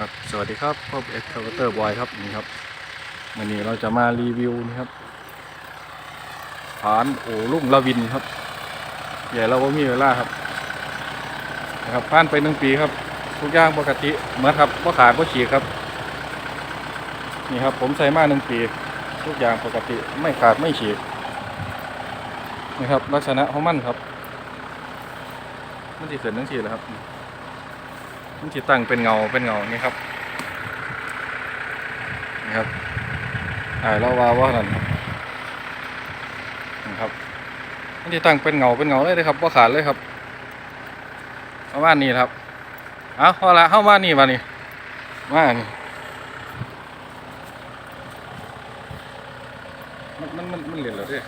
ครับสวัสดีครับพบเอ็กซ์คาเตอร์บอยครับนี่ครับวันนี้เราจะมารีวิวนี่ครับฐานโอลุ่งลาวินครับใหญ่เราก็มีเวลาครับนะครับผ่านไปหนึ่งปีครับ ทุกอย่างปกติเหมือนครับว่าขาดว่าฉีกครับ นี่ครับผมใส่มาหนึ่งปี ทุกอย่างปกติไม่ขาดไม่ฉีกนี่ครับ ลักษณะของมันครับ มันจะเกิดทั้งสี่แหละครับ มันจะตั้งเป็นเงาเป็นเงานี่ครับนี่ครับอ่าเราว่าว่านั่นครับนี่ครับมันจะตั้งเป็นเงาเป็นเงาเลยเลยครับว่าขาดเลยครับประมาณนี้ครับเอาพอละเข้ามานี่มานี่มานี่มันมันมันมันเหลือแล้วเด้